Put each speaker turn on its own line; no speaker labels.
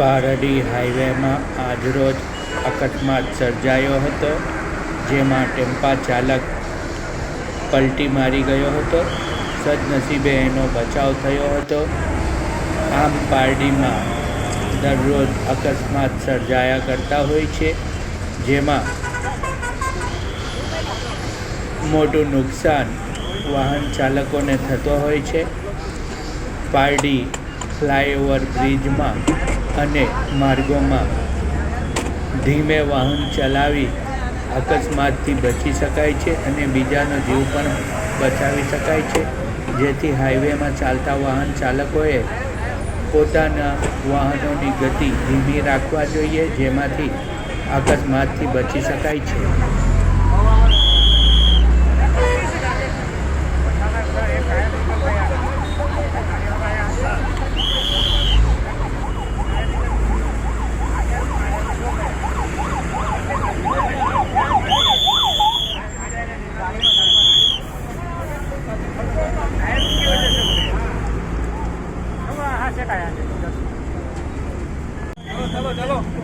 પારડી હાઈવેમાં આજરોજ અકસ્માત સર્જાયો હતો, જેમાં ટેમ્પા ચાલક પલટી મારી ગયો હતો, સદનસીબે એનો બચાવ થયો હતો. આમ પારડીમાં દરરોજ અકસ્માત સર્જાયા કરતા હોય છે, જેમાં મોટું નુકસાન વાહન ચાલકોને થતો હોય છે. પારડી ફ્લાયઓવર બ્રિજમાં અને માર્ગોમાં ધીમે વાહન ચલાવી અકસ્માતથી બચી શકાય છે અને બીજાનો જીવ પણ બચાવી શકાય છે. જેથી હાઈવેમાં ચાલતા વાહન ચાલકોએ પોતાના વાહનોની ગતિ ધીમી રાખવા જોઈએ, જેમાંથી અકસ્માતથી બચી શકાય છે. 大家觉得叫什？